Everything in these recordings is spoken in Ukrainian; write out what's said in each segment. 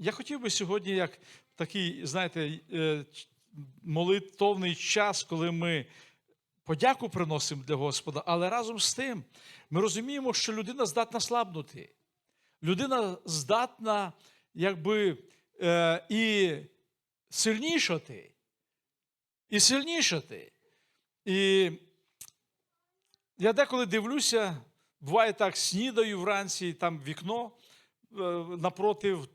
Я хотів би сьогодні, як такий, знаєте, е, молитовний час, коли ми подяку приносимо для Господа, але разом з тим ми розуміємо, що людина здатна слабнути. Людина здатна, якби е, і сильнішати, і сильнішати. І я деколи дивлюся, буває так, снідаю вранці, там вікно е, напротив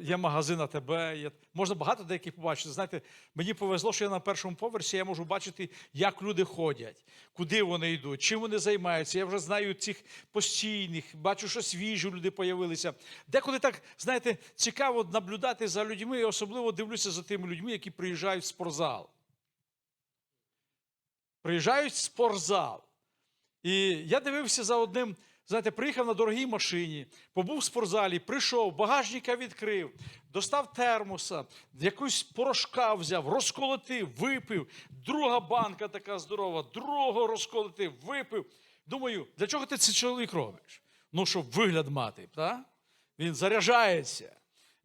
є магазин АТБ, є, можна багато деяких побачити. Знаєте, мені повезло, що я на першому поверсі, я можу бачити, як люди ходять, куди вони йдуть, чим вони займаються. Я вже знаю цих постійних, бачу, що свіжі люди появилися. Деколи так, знаєте, цікаво наблюдати за людьми, і особливо дивлюся за тими людьми, які приїжджають в спортзал. Приїжджають в спортзал. І я дивився за одним, знаєте, приїхав на дорогій машині, побув в спортзалі, прийшов, багажника відкрив, достав термоса, якусь порошка взяв, розколотив, випив. Друга банка така здорова, другого розколотив, випив. Думаю, для чого ти це чоловік робиш? Ну, щоб вигляд мати, так? Він заряджається.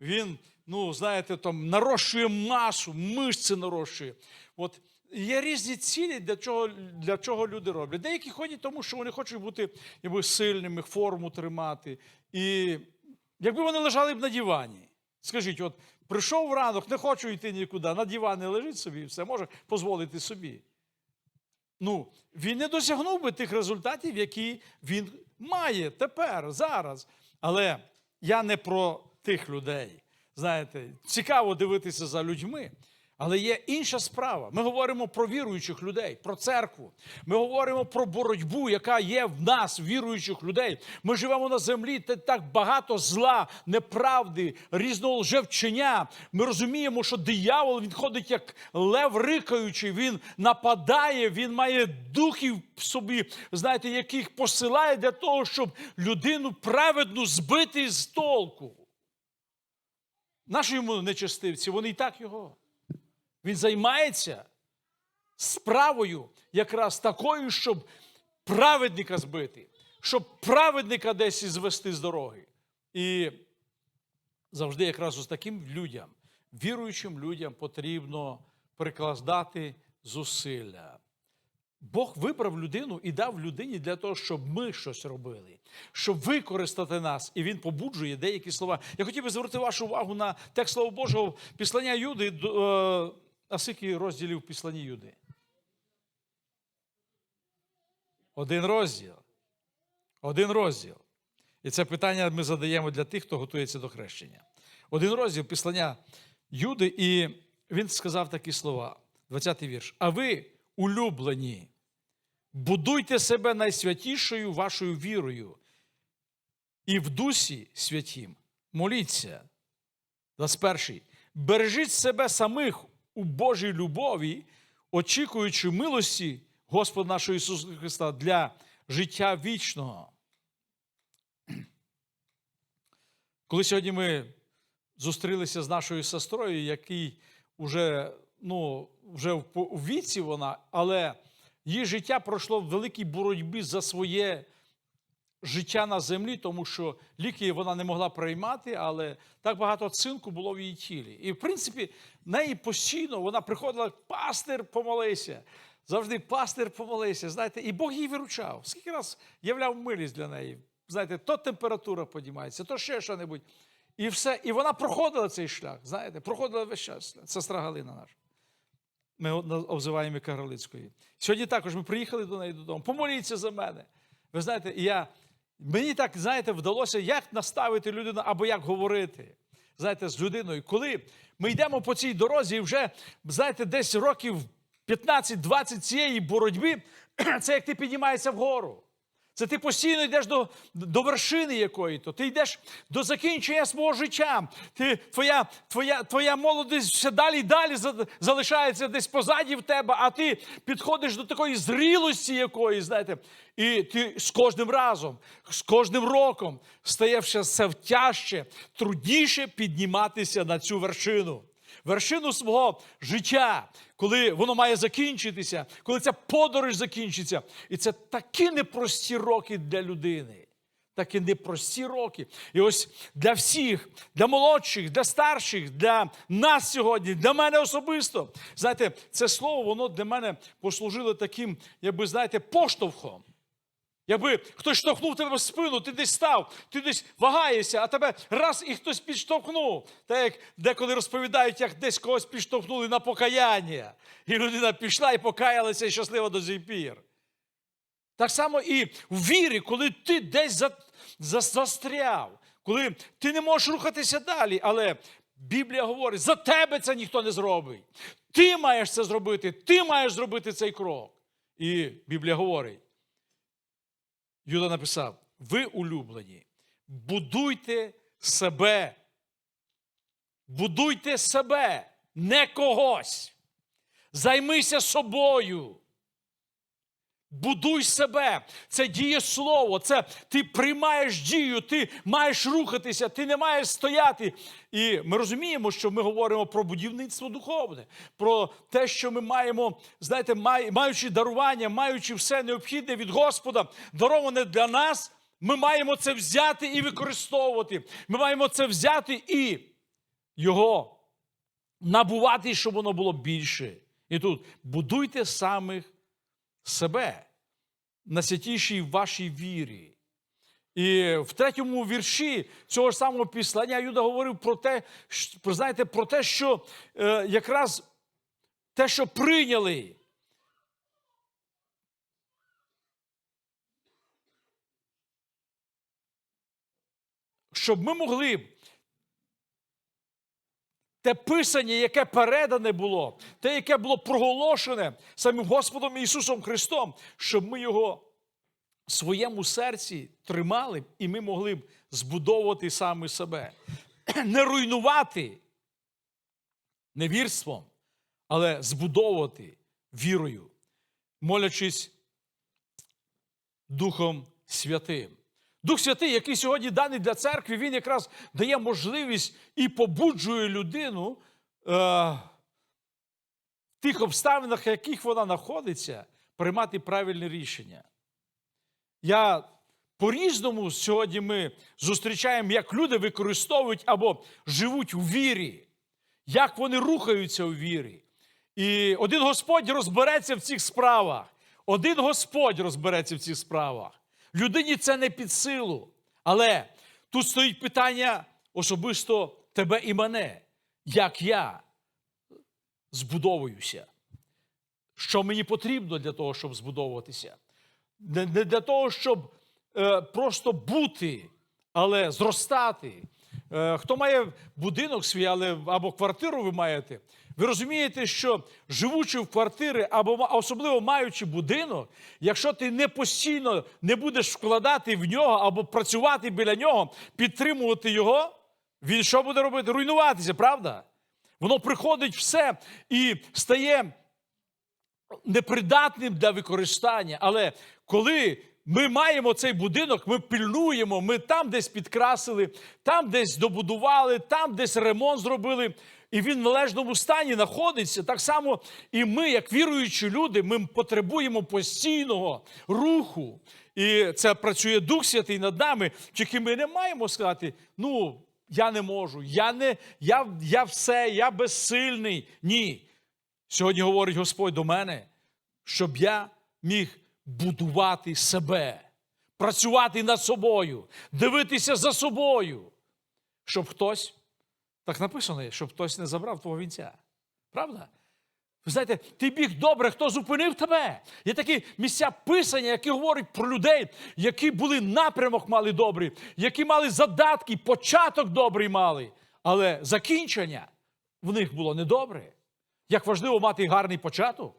Він, ну, знаєте, там нарощує масу, мишці нарощує. От є різні цілі, для чого, для чого люди роблять. Деякі ходять тому, що вони хочуть бути якби, сильними, форму тримати. І якби вони лежали б на дивані, скажіть, от прийшов ранок, не хочу йти нікуди, на дивані лежить собі і все, може дозволити собі. Ну, він не досягнув би тих результатів, які він має тепер, зараз. Але я не про тих людей. Знаєте, цікаво дивитися за людьми. Але є інша справа. Ми говоримо про віруючих людей, про церкву. Ми говоримо про боротьбу, яка є в нас, віруючих людей. Ми живемо на землі, де так багато зла, неправди, різного лжевчення. Ми розуміємо, що диявол він ходить як лев рикаючий, він нападає, він має духів в собі, знаєте, яких посилає для того, щоб людину праведну збити з толку. Наші йому нечестивці, вони і так його. Він займається справою якраз такою, щоб праведника збити, щоб праведника десь звести з дороги. І завжди якраз ось таким людям, віруючим людям потрібно прикладати зусилля. Бог вибрав людину і дав людині для того, щоб ми щось робили, щоб використати нас. І він побуджує деякі слова. Я хотів би звернути вашу увагу на текст Слова Божого, післання Юди, е, а скільки розділів в Юди? Один розділ. Один розділ. І це питання ми задаємо для тих, хто готується до хрещення. Один розділ післання Юди, і він сказав такі слова, 20-й вірш. А ви, улюблені, будуйте себе найсвятішою вашою вірою і в дусі святім. Моліться. 21. Бережіть себе самих у Божій любові, очікуючи милості Господа нашого Ісуса Христа для життя вічного. Коли сьогодні ми зустрілися з нашою сестрою, який вже, ну, вже в віці вона, але її життя пройшло в великій боротьбі за своє життя на землі, тому що ліки вона не могла приймати, але так багато цинку було в її тілі. І, в принципі, неї постійно вона приходила, пастир, помолися. Завжди пастир помолися. Знаєте, і Бог її виручав. Скільки раз являв милість для неї. Знаєте, то температура піднімається, то ще що-небудь. І все. І вона проходила цей шлях. Знаєте, проходила весь час. Сестра Галина наша. Ми обзиваємо Кагарлицької. Сьогодні також ми приїхали до неї додому. Помоліться за мене. Ви знаєте, я, мені так, знаєте, вдалося, як наставити людину або як говорити. Знаєте, з людиною. Коли ми йдемо по цій дорозі, і вже, знаєте, десь років 15-20 цієї боротьби, це як ти піднімаєшся вгору. Це ти постійно йдеш до, до вершини якої-то, ти йдеш до закінчення свого життя. Ти, твоя, твоя, твоя молодість все далі і далі залишається десь позаді в тебе, а ти підходиш до такої зрілості якої, знаєте, і ти з кожним разом, з кожним роком стає все тяжче, трудніше підніматися на цю вершину. Вершину свого життя, коли воно має закінчитися, коли ця подорож закінчиться. І це такі непрості роки для людини. такі непрості роки. І ось для всіх, для молодших, для старших, для нас сьогодні, для мене особисто. Знаєте, це слово, воно для мене послужило таким, якби знаєте, поштовхом. Якби хтось штовхнув тебе в спину, ти десь став, ти десь вагаєшся, а тебе раз і хтось підштовхнув. Так як деколи розповідають, як десь когось підштовхнули на покаяння. І людина пішла і покаялася і щаслива до сих пір. Так само і в вірі, коли ти десь за, за, застряв, коли ти не можеш рухатися далі, але Біблія говорить, за тебе це ніхто не зробить. Ти маєш це зробити, ти маєш зробити цей крок. І Біблія говорить. Юда написав: ви улюблені, будуйте себе. Будуйте себе, не когось. Займися собою. Будуй себе. Це дієслово, це ти приймаєш дію, ти маєш рухатися, ти не маєш стояти. І ми розуміємо, що ми говоримо про будівництво духовне, про те, що ми маємо, знаєте, маючи дарування, маючи все необхідне від Господа, дароване для нас, ми маємо це взяти і використовувати. Ми маємо це взяти і його набувати, щоб воно було більше. І тут будуйте самих себе на святішій вашій вірі. І в третьому вірші цього ж самого післання Юда говорив про те, що, знаєте, про те, що е, якраз те, що прийняли. Щоб ми могли те писання, яке передане було, те, яке було проголошене самим Господом Ісусом Христом, щоб ми його в своєму серці тримали, і ми могли б збудовувати саме себе, не руйнувати невірством, але збудовувати вірою, молячись Духом Святим. Дух Святий, який сьогодні даний для церкви, він якраз дає можливість і побуджує людину е, в тих обставинах, в яких вона знаходиться, приймати правильне рішення. Я по-різному сьогодні ми зустрічаємо, як люди використовують або живуть у вірі, як вони рухаються у вірі. І один Господь розбереться в цих справах. Один Господь розбереться в цих справах. Людині це не під силу. Але тут стоїть питання особисто тебе і мене, як я збудовуюся. Що мені потрібно для того, щоб збудовуватися? Не для того, щоб е, просто бути, але зростати. Е, хто має будинок свій, але або квартиру ви маєте, ви розумієте, що живучи в квартири, або особливо маючи будинок, якщо ти не постійно не будеш вкладати в нього або працювати біля нього, підтримувати його, він що буде робити? Руйнуватися, правда? Воно приходить все і стає непридатним для використання. Але коли ми маємо цей будинок, ми пильнуємо, ми там десь підкрасили, там десь добудували, там десь ремонт зробили, і він в належному стані знаходиться. Так само і ми, як віруючі люди, ми потребуємо постійного руху. І це працює Дух Святий над нами, тільки ми не маємо сказати, ну, я не можу, я, не, я, я все, я безсильний. Ні. Сьогодні говорить Господь до мене, щоб я міг будувати себе, працювати над собою, дивитися за собою, щоб хтось, так написано, щоб хтось не забрав твого вінця. Правда? Ви знаєте, ти біг добре, хто зупинив тебе? Є такі місця писання, які говорять про людей, які були напрямок мали добрий, які мали задатки, початок добрий мали, але закінчення в них було недобре. Як важливо мати гарний початок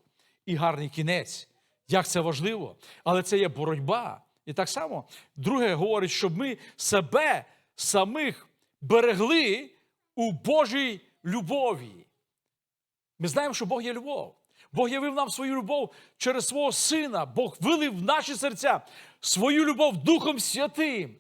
і гарний кінець. Як це важливо. Але це є боротьба. І так само, друге говорить, щоб ми себе самих берегли у Божій любові. Ми знаємо, що Бог є любов. Бог явив нам свою любов через свого Сина. Бог вилив в наші серця свою любов Духом Святим.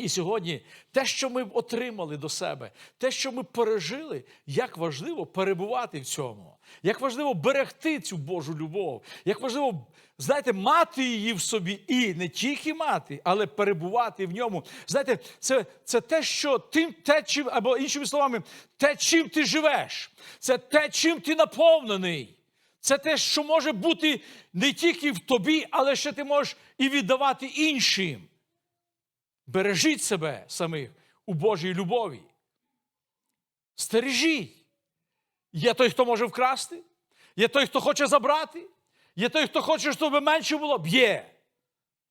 І сьогодні те, що ми отримали до себе, те, що ми пережили, як важливо перебувати в цьому, як важливо берегти цю Божу любов, як важливо, знаєте, мати її в собі і не тільки мати, але перебувати в ньому. Знаєте, це, це те, що тим, те, чим, або іншими словами, те, чим ти живеш, це те, чим ти наповнений. Це те, що може бути не тільки в тобі, але ще ти можеш і віддавати іншим. Бережіть себе самих у Божій любові. Стережіть. Є той, хто може вкрасти, є той, хто хоче забрати, є той, хто хоче, щоб менше було. Б'є.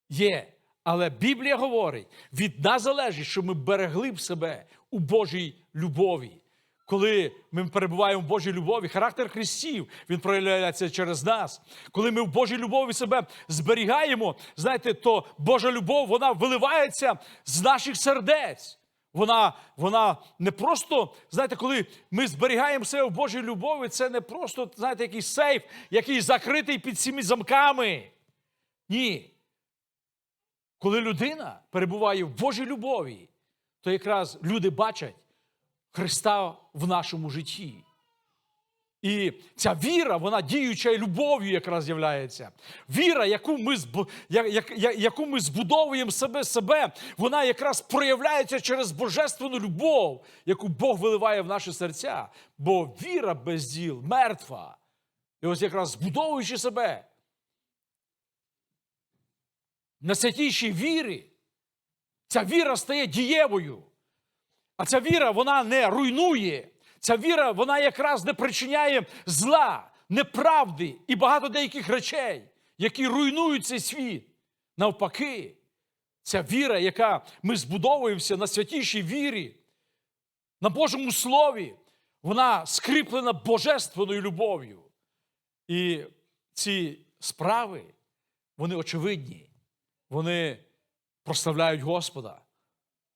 Є. Але Біблія говорить, від нас залежить, щоб ми берегли б себе у Божій любові. Коли ми перебуваємо в Божій любові, характер Христів, він проявляється через нас. Коли ми в Божій любові себе зберігаємо, знаєте, то Божа любов вона виливається з наших сердець. Вона, вона не просто, знаєте, коли ми зберігаємо себе в Божій любові, це не просто, знаєте, якийсь сейф, який закритий під цими замками. Ні. Коли людина перебуває в Божій любові, то якраз люди бачать Христа в нашому житті. І ця віра, вона діюча любов'ю якраз з'являється. Віра, яку ми, яку ми збудовуємо себе себе, вона якраз проявляється через божественну любов, яку Бог виливає в наші серця. Бо віра без діл мертва. І ось якраз збудовуючи себе на святійшій вірі, ця віра стає дієвою. А ця віра, вона не руйнує. Ця віра, вона якраз не причиняє зла, неправди і багато деяких речей, які руйнують цей світ. Навпаки, ця віра, яка ми збудовуємося на святішій вірі, на Божому Слові, вона скріплена божественною любов'ю. І ці справи, вони очевидні, вони прославляють Господа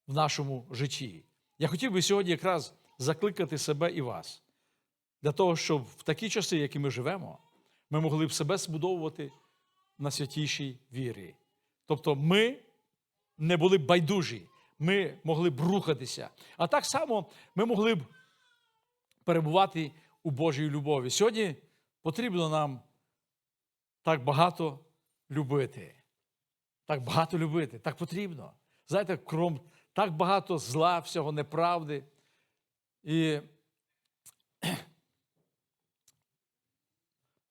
в нашому житті. Я хотів би сьогодні якраз закликати себе і вас для того, щоб в такі часи, які ми живемо, ми могли б себе збудовувати на святішій вірі. Тобто ми не були б байдужі, ми могли б рухатися. А так само ми могли б перебувати у Божій любові. Сьогодні потрібно нам так багато любити. Так багато любити, так потрібно. Знаєте, кром так багато зла, всього неправди. І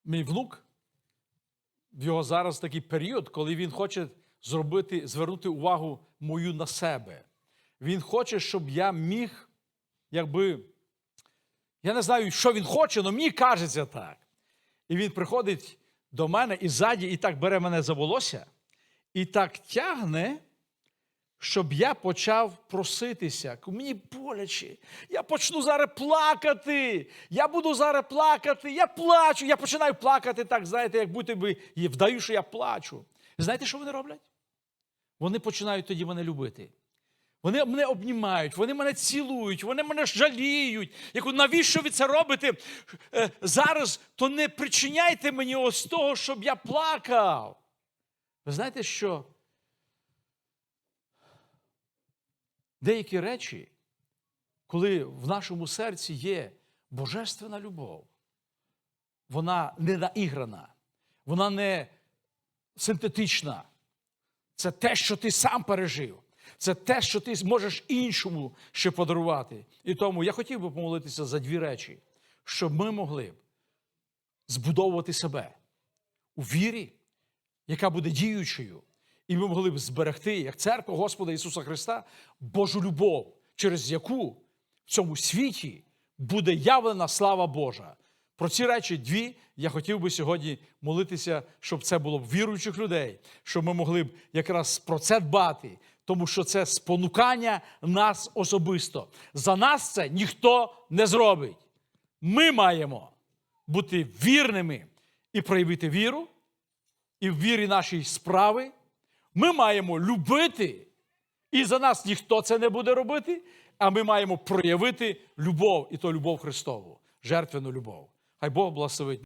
мій внук, в його зараз такий період, коли він хоче зробити, звернути увагу мою на себе. Він хоче, щоб я міг, якби, я не знаю, що він хоче, але мені кажеться так. І він приходить до мене і ззаді, і так бере мене за волосся, і так тягне щоб я почав проситися. Мені боляче. Я почну зараз плакати. Я буду зараз плакати. Я плачу. Я починаю плакати так, знаєте, як будто би вдаю, що я плачу. Знаєте, що вони роблять? Вони починають тоді мене любити. Вони мене обнімають, вони мене цілують, вони мене жаліють. Я навіщо ви це робите е, зараз? То не причиняйте мені ось того, щоб я плакав. Ви знаєте що? Деякі речі, коли в нашому серці є божественна любов, вона не наіграна, вона не синтетична. Це те, що ти сам пережив. Це те, що ти зможеш іншому ще подарувати. І тому я хотів би помолитися за дві речі, щоб ми могли б збудовувати себе у вірі, яка буде діючою, і ми могли б зберегти, як церква Господа Ісуса Христа, Божу любов, через яку в цьому світі буде явлена слава Божа. Про ці речі дві я хотів би сьогодні молитися, щоб це було б віруючих людей, щоб ми могли б якраз про це дбати, тому що це спонукання нас особисто. За нас це ніхто не зробить. Ми маємо бути вірними і проявити віру, і в вірі нашій справи. Ми маємо любити, і за нас ніхто це не буде робити, а ми маємо проявити любов, і то любов Христову, жертвену любов. Хай Бог благословить.